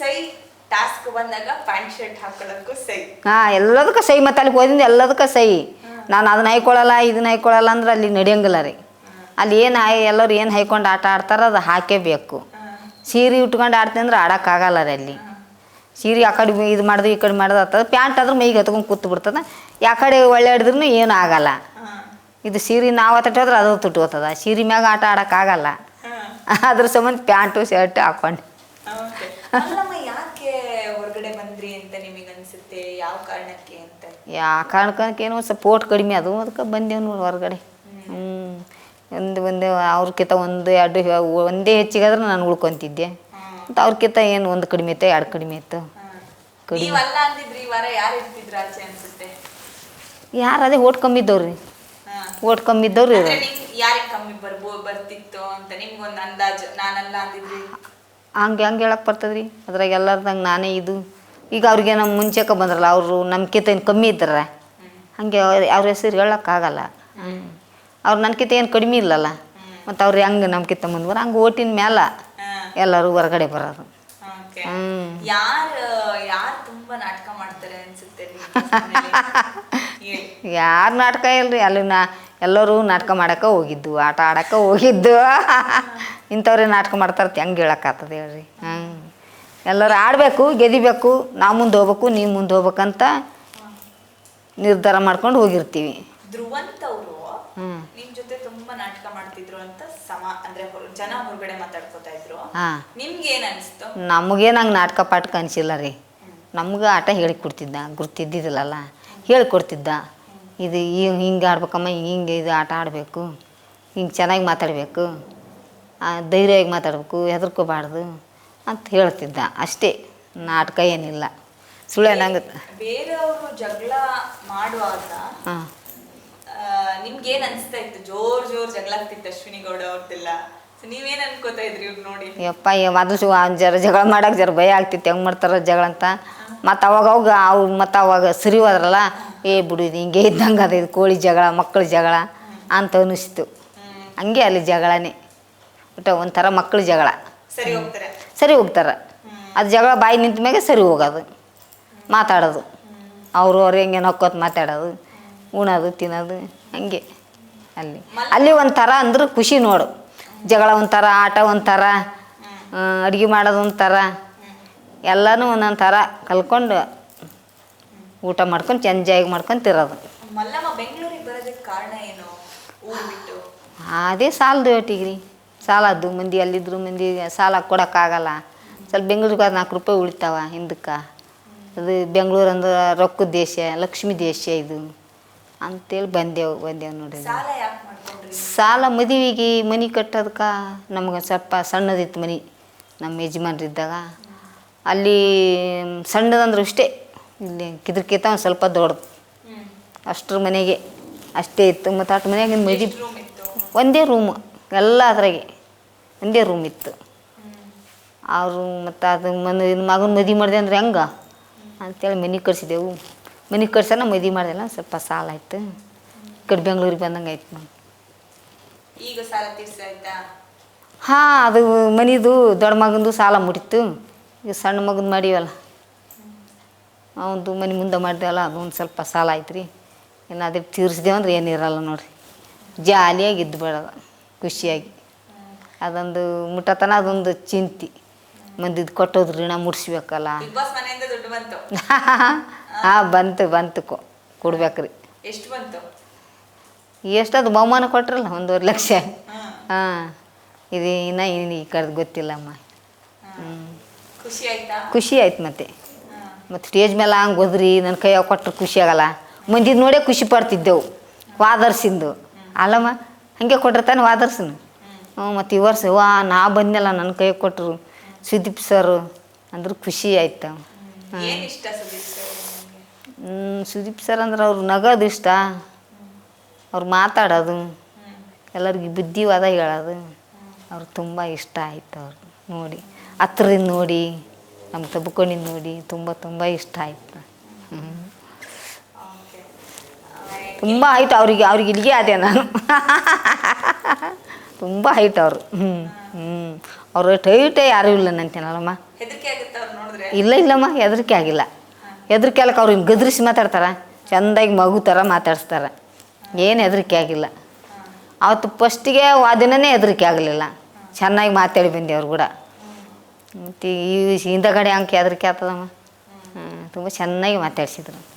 ಸೈ ಟಾಸ್ಕ್ ಬಂದಾಗ pant shirt ಹಾಕೊಳ್ಳೋಕ್ಕೂ ಸೈ. ಹಾಂ ಎಲ್ಲದಕ್ಕೂ ಸೈ. ಮತ್ತೆ ಅಲ್ಲಿ ಹೋದಿಂದ ಎಲ್ಲದಕ್ಕೂ ಸೈ. ನಾನು ಅದನ್ನ ಹಾಯ್ಕೊಳ್ಳಲ್ಲ ಇದನ್ನ ಹಾಯ್ಕೊಳ್ಳಲ್ಲ ಅಂದ್ರೆ ಅಲ್ಲಿ ನಡೆಯಂಗಿಲ್ಲ ರೀ. ಅಲ್ಲಿ ಏನು ಹಾಯ್ ಎಲ್ಲರೂ ಏನು ಹಾಯ್ಕೊಂಡು ಆಟ ಆಡ್ತಾರೋ ಅದು ಹಾಕೇಬೇಕು. ಸೀರೆ ಉಟ್ಕೊಂಡು ಆಡ್ತೀನಿ ಅಂದ್ರೆ ಆಡೋಕ್ಕಾಗಲ್ಲ ರೀ ಅಲ್ಲಿ. ಸೀರೆ ಆ ಕಡೆ ಇದು ಮಾಡಿದ್ರು ಈ ಕಡೆ ಮಾಡಿದ್ರೆ ಆಗ್ತದೆ. ಪ್ಯಾಂಟ್ ಆದ್ರೆ ಮೈಗೆ ಹತ್ಕೊಂಡು ಕೂತು ಬಿಡ್ತದೆ ಯಾ ಕಡೆ ಒಳ್ಳೆಡಿದ್ರೂ ಏನು ಆಗಲ್ಲ. ಇದು ಸೀರೆ ನಾವು ತಟ್ಟೋದ್ರೆ ಅದು ತುಟ್ಕೋತದ. ಸೀರೆ ಮ್ಯಾಗ ಆಟ ಆಡೋಕ್ಕಾಗಲ್ಲ. ಅದ್ರ ಸಂಬಂಧ ಪ್ಯಾಂಟು ಶರ್ಟ್ ಹಾಕೊಂಡು. ಅಲ್ಲಮ್ಮ ಯಾಕೆ ಹೊರಗಡೆ ಬಂದ್ರಿ ಅಂತ ನಿಮಗೆ ಅನ್ಸುತ್ತೆ? ಯಾವ ಕಾರಣಕ್ಕೆ ಅಂತ? ಯಾ ಕಾರಣಕ್ಕೇನೋ ಸಪೋರ್ಟ್ ಕಡಿಮೆ ಅದು ಅದಕ್ಕೆ ಬಂದೇವು ನೋಡಿ ಹೊರಗಡೆ. ಹ್ಞೂ ಒಂದು ಒಂದು ಅವ್ರಕ್ಕಿಂತ ಒಂದು ಎರಡು ಒಂದೇ ಹೆಚ್ಚಿಗಾದ್ರೆ ನಾನು ಉಳ್ಕೊತಿದ್ದೆ. ಮತ್ತು ಅವ್ರಕ್ಕಿಂತ ಏನು ಒಂದು ಕಡಿಮೆ ಇತ್ತು ಎರಡು ಕಡಿಮೆ ಇತ್ತು. ಕಡಿಮೆ. ನೀವಲ್ಲ ಅಂದಿದ್ರಿ ಈ ವಾರ ಯಾರು ಇರ್ತಿದ್ರ ಆಚೆ ಅನ್ಸುತ್ತೆ? ಯಾರು ಅದೇ ಓಟ್ ಕಮ್ಮಿ ಇದ್ದವ್ರಿ. ಓಟ್ ಕಮ್ಮಿ ಇದ್ದವ್ರು ನಿಮ್ಗೆ ಯಾರಿಗೆ ಕಮ್ಮಿ ಬರ್ಬೋ ಬರ್ತಿತ್ತು ಅಂತ ನಿಮ್ಗೊಂದು ಅಂದಾಜು ನಾನಲ್ಲ ಅಂದಿದ್ರಿ? ಹಂಗೆ ಹಂಗೆ ಹೇಳಕ್ಕೆ ಬರ್ತದ್ರಿ. ಅದ್ರಾಗ ಎಲ್ಲರ್ದಂಗೆ ನಾನೇ ಇದು. ಈಗ ಅವ್ರಿಗೆ ನಮ್ಮ ಮುಂಚೆಕ ಬಂದ್ರಲ್ಲ ಅವರು ನಮ್ಕಿಂತ ಏನು ಕಮ್ಮಿ ಇದ್ದಾರೆ? ಹಾಗೆ ಅವ್ರ ಹೆಸರು ಹೇಳೋಕ್ಕಾಗಲ್ಲ. ಅವ್ರು ನನ್ಕಿಂತ ಏನು ಕಡಿಮೆ ಇಲ್ಲಲ್ಲ? ಮತ್ತು ಅವ್ರು ಹೆಂಗೆ ನಮ್ಕಿಂತ ಮುಂದೆ ಬರೋ ಹಂಗೆ ಓಟಿನ ಮೇಲೆ ಎಲ್ಲರೂ ಹೊರಗಡೆ ಬರೋರು ಓಕೆ. ಹ್ಮ್. ಯಾರು ಯಾರು ತುಂಬಾ ನಾಟಕ ಮಾಡ್ತಾರೆ ಅನ್ಸುತ್ತೆ ನಿಮ್ಗೆ ಮನೇಲಿ? ಯಾರು ನಾಟಕ ಇಲ್ರಿ ಅಲ್ಲಿ ನಾ ಎಲ್ಲರೂ ನಾಟಕ ಮಾಡಕ್ಕೆ ಹೋಗಿದ್ದು ಆಟ ಆಡಕ್ಕೆ ಹೋಗಿದ್ದು. ಇಂಥವ್ರೇ ನಾಟಕ ಮಾಡ್ತಾರೆ ಹೆಂಗೆ ಹೇಳೋಕ್ಕಾಗ್ತದೆ ಹೇಳ್ರಿ? ಹ್ಞೂ ಎಲ್ಲರೂ ಆಡಬೇಕು ಗೆದಿಬೇಕು ನಾ ಮುಂದೆ ಹೋಗ್ಬೇಕು ನೀವು ಮುಂದೆ ಹೋಗ್ಬೇಕಂತ ನಿರ್ಧಾರ ಮಾಡ್ಕೊಂಡು ಹೋಗಿರ್ತೀವಿ. ಧ್ರುವಂತ್ ಅವರು ಹ್ಮ್. ನಿಮ್ ಜೊತೆ ತುಂಬಾ ನಾಟಕ ಮಾಡ್ತಿದ್ರು ಅಂತ ಸಮ ಅಂದ್ರೆ ಜನ ಹೊರಗಡೆ ಮಾತಾಡ್ಕೋತಾ ಇದ್ರು. ಹಾಂ. ನಿಮ್ಗೆ ಏನ್ ಅನ್ಸ್ತು? ನಮಗೇನು ಹಂಗೆ ನಾಟಕ ಪಾಠಕ್ಕೆ ಅನಿಸಿಲ್ಲ ರೀ. ನಮ್ಗೆ ಆಟ ಹೇಳಿಕೊಡ್ತಿದ್ದ ಗುರ್ತಿದ್ದಿದ್ದಿಲ್ಲಲ್ಲ? ಹೇಳ್ಕೊಡ್ತಿದ್ದ. ಇದು ಹಿಂಗೆ ಹಿಂಗೆ ಆಡ್ಬೇಕಮ್ಮ ಹಿಂಗೆ ಇದು ಆಟ ಆಡಬೇಕು ಹಿಂಗೆ ಚೆನ್ನಾಗಿ ಮಾತಾಡಬೇಕು. ಧೈರ್ಯವಾಗಿ ಮಾತಾಡಬೇಕು ಹೆದರ್ಕೋಬಾರ್ದು ಅಂತ ಹೇಳ್ತಿದ್ದ. ಅಷ್ಟೇ ನಾಟಕ ಏನಿಲ್ಲ. ಸುಳ್ಳು ನಂಗೆ ಬೇರೆಯವರು ಜಗಳ ಮಾಡುವಾಗ ಹಾಂ. ಆ, ನಿಮ್ಗೇನ್ ಅನ್ಸ್ತಾ ಇತ್ತು? ಜೋರ್ ಜೋರ್ ಜಗಳ ಆಗ್ತಿತ್ತು ಅಶ್ವಿನಿ ಗೌಡ ಅವ್ರದ್ದೆಲ್ಲ ನೀವೇನ್ ಅನ್ಕೋತಾ ಇದ್ರಿ ಇವ್ರು ನೋಡಿ? ಯಪ್ಪ ಮೊದಲು ಸು ಜರ ಜಗಳ ಮಾಡಕ್ಕೆ ಜರ ಭಯ ಆಗ್ತಿತ್ತು. ಹೆಂಗೆ ಮಾಡ್ತಾರ ಜಗಳ ಅಂತ. ಮತ್ತು ಅವಾಗ ಅವಾಗ ಅವ್ರು ಮತ್ತು ಅವಾಗ ಸರಿ ಹೋದ್ರಲ್ಲ ಏ ಬಿಡು ಇದು ಹಿಂಗೆ ಇದ್ದಂಗೆ ಅದ ಇದು ಕೋಳಿ ಜಗಳ ಮಕ್ಕಳ ಜಗಳ ಅಂತ ಅನಿಸ್ತು. ಹಂಗೆ ಅಲ್ಲಿ ಜಗಳನೇ. ಒಟ್ಟು ಒಂಥರ ಮಕ್ಕಳ ಜಗಳ. ಸರಿ ಹೋಗ್ತಾರೆ. ಸರಿ ಹೋಗ್ತಾರೆ. ಅದು ಜಗಳ ಬಾಯಿ ನಿಂತ ಮ್ಯಾಗೆ ಸರಿ ಹೋಗೋದು. ಮಾತಾಡೋದು. ಅವರು ಅವ್ರು ಹೆಂಗೆ ನಕ್ಕೋತ್ ಮಾತಾಡೋದು ಉಣೋದು ತಿನ್ನೋದು ಹಂಗೆ. ಅಲ್ಲಿ. ಅಲ್ಲಿ ಒಂಥರ ಅಂದ್ರೆ ಖುಷಿ ನೋಡು. ಜಗಳ ಒಂಥರ ಆಟ ಒಂಥರ ಅಡುಗೆ ಮಾಡೋದು ಒಂಥರ. ಎಲ್ಲನೂ ಒಂದೊಂದು ಥರ ಕಲ್ಕೊಂಡು ಊಟ ಮಾಡ್ಕೊಂಡು ಚೆಂಜಾಗಿ ಮಾಡ್ಕೊಂಡು ತಿರೋದು. ಅದೇ ಸಾಲದು ಒಟ್ಟಿಗೆ ರೀ ಸಾಲದ್ದು ಮಂದಿ ಅಲ್ಲಿದ್ರು ಮಂದಿ ಸಾಲ ಕೊಡೋಕ್ಕಾಗಲ್ಲ. ಸ್ವಲ್ಪ ಬೆಂಗ್ಳೂರಿಗೆ ನಾಲ್ಕು ರೂಪಾಯಿ ಉಳಿತಾವ ಹಿಂದಕ್ಕೆ. ಅದು ಬೆಂಗ್ಳೂರು ಅಂದ್ರೆ ರೊಕ್ಕದ ದೇಶ ಲಕ್ಷ್ಮಿ ದೇಶ ಇದು. ಅಂತೇಳಿ ಬಂದೆವು ಬಂದೆವು ನೋಡಿ ಸಾಲ ಮದುವೆಗೆ ಮನೆ ಕಟ್ಟೋದಕ್ಕೆ ನಮ್ಗೆ ಸ್ವಲ್ಪ ಸಣ್ಣದಿತ್ತು ಮನೆ ನಮ್ಮ ಯಜಮಾನ್ರಿದ್ದಾಗ. ಅಲ್ಲಿ ಸಣ್ಣದಂದ್ರೆ ಅಷ್ಟೇ. ಇಲ್ಲಿ ಕಿದ್ರಕಿತ ಒಂದು ಸ್ವಲ್ಪ ದೊಡ್ಡದು. ಅಷ್ಟ್ರ ಮನೆಗೆ ಅಷ್ಟೇ ಇತ್ತು. ಮತ್ತು ಅಷ್ಟು ಮನೆಯಾಗಿನ ಮದಿ ಒಂದೇ ರೂಮು ಎಲ್ಲ ಅದ್ರಾಗೆ. ಒಂದೇ ರೂಮ್ ಇತ್ತು. ರೂಮ್ ಮತ್ತು ಅದು ಮನೆ ಮಗನ ಮದುವೆ ಮಾಡಿದೆ ಅಂದ್ರೆ ಹೆಂಗೆ? ಅಂತೇಳಿ ಮನೆ ಕಟ್ಸಿದೆವು ಮನೆ ಕಟ್ಸನ ಮದಿ ಮಾಡಿದೆಲ್ಲ ಸ್ವಲ್ಪ ಸಾಲ ಆಯ್ತು. ಈ ಕಡೆ ಬೆಂಗ್ಳೂರಿಗೆ ಬಂದಂಗೆ ಆಯ್ತು ನಾವು ಈಗ ಸಾಲ ತೀರ್ಸಾಯ್ತಾ ಹಾಂ ಅದು ಮನಿದು ದೊಡ್ಡ ಮಗಂದು ಸಾಲ ಮುಟ್ಟಿತ್ತು ಈಗ ಸಣ್ಣ ಮಗನ ಮಾಡೀವಲ್ಲ. ಅವನದು ಮನೆ ಮುಂದೆ ಮಾಡಿದೆವಲ್ಲ ಅದು ಒಂದು ಸ್ವಲ್ಪ ಸಾಲ ಆಯ್ತು ರೀ ಇನ್ನು ಅದಕ್ಕೆ ತೀರಿಸ್ದೇವು ಅಂದ್ರೆ ಏನಿರಲ್ಲ ನೋಡಿರಿ. ಜಾಲಿಯಾಗಿ ಇದ್ದು ಬೇಡದ. ಖುಷಿಯಾಗಿ. ಅದೊಂದು ಮುಟ್ಟತನ ಅದೊಂದು ಚಿಂತೆ. ಮಂದಿದು ಕೊಟ್ಟೋದು ಋಣ ಮುಟ್ಸ್ಬೇಕಲ್ಲ. ಹಾಂ ಬಂತು ಬಂತು ಕೊ ಕೊಡ್ಬೇಕ್ರಿ. ಎಷ್ಟು ಬಂತು? ಎಷ್ಟದು ಬಹುಮಾನ ಕೊಟ್ರಲ್ಲ ಒಂದೂವರೆ ಲಕ್ಷ. ಹಾಂ. ಇದು ಇನ್ನೂ ಇನ್ನು ಈ ಕಡೆದು ಗೊತ್ತಿಲ್ಲಮ್ಮ. ಹ್ಞೂ ಖುಷಿ ಆಯ್ತಾ? ಖುಷಿ ಆಯ್ತು ಮತ್ತೆ. ಮತ್ತು ಸ್ಟೇಜ್ ಮೇಲೆ ಹಂಗೆ ಹೋದ್ರಿ ನನ್ನ ಕೈಯಾಗ ಕೊಟ್ಟರು ಖುಷಿ ಆಗಲ್ಲ. ಮಂದಿದ್ ನೋಡೇ ಖುಷಿ ಪಡ್ತಿದ್ದೆವು ವಾದರ್ಸಿಂದು ಅಲ್ಲಮ್ಮ ಹಾಗೆ ಕೊಟ್ಟಿರ್ತಾನೆ ವಾದರ್ಸನು. ಹ್ಞೂ ಮತ್ತು ಈ ವರ್ಷ ವಾ ನಾ ಬಂದ್ನಲ್ಲ ನನ್ನ ಕೈ ಕೊಟ್ಟರು ಸುದೀಪ್ ಸರ್ ಅಂದ್ರೆ ಖುಷಿ ಆಯ್ತು. ಸುದೀಪ್ ಸರ್ ಅಂದ್ರೆ ಅವ್ರು ನಗೋದು ಇಷ್ಟ. ಅವ್ರು ಮಾತಾಡೋದು. ಎಲ್ಲರಿಗೆ ಬುದ್ಧಿವಾದ ಹೇಳೋದು. ಅವ್ರು ತುಂಬ ಇಷ್ಟ ಆಯ್ತು ಅವ್ರು ನೋಡಿ. ಹತ್ರದಿಂದ ನೋಡಿ ನಮ್ಮ ತಬ್ಕೊಂಡಿದ್ದು ನೋಡಿ ತುಂಬ ತುಂಬ ಇಷ್ಟ ಆಯ್ತು. ಹ್ಞೂ. ತುಂಬ ಹೈಟ್ ಅವ್ರಿಗೆ ಅವ್ರಿಗೆ ಇಲ್ಲಿಗೆ ಅದೇ ನಾನು. ತುಂಬ ಹೈಟ್ ಅವರು. ಹ್ಞೂ ಹ್ಞೂ ಅವರು ಟೈಟೇ ಯಾರೂ ಇಲ್ಲ ನಂತೇನಲ್ಲಮ್ಮ ಇಲ್ಲ ಇಲ್ಲಮ್ಮ ಹೆದರಿಕೆ ಆಗಿಲ್ಲ. ಹೆದರಿಕೆ ಅಲ್ಲಕ್ಕೆ ಅವ್ರು ಹಿಂಗೆ ಗದ್ರಿಸಿ ಮಾತಾಡ್ತಾರೆ. ಚೆಂದಾಗಿ ಮಗು ಥರ ಮಾತಾಡಿಸ್ತಾರೆ. ಏನು ಹೆದರಿಕೆ ಆಗಿಲ್ಲ. ಅವತ್ತು ಫಸ್ಟಿಗೆ ಆ ದಿನನೇ ಹೆದರಿಕೆ ಆಗಲಿಲ್ಲ. ಚೆನ್ನಾಗಿ ಮಾತಾಡಿ ಬಂದೆ ಅವ್ರು ಕೂಡ. ಮತ್ತು ಈ ಹಿಂದಗಡೆ ಅಂಕೆ ಹೆದರಿಕೆ ಆಗ್ತದಮ್ಮ. ತುಂಬ ಚೆನ್ನಾಗಿ ಮಾತಾಡ್ಸಿದ್ರು.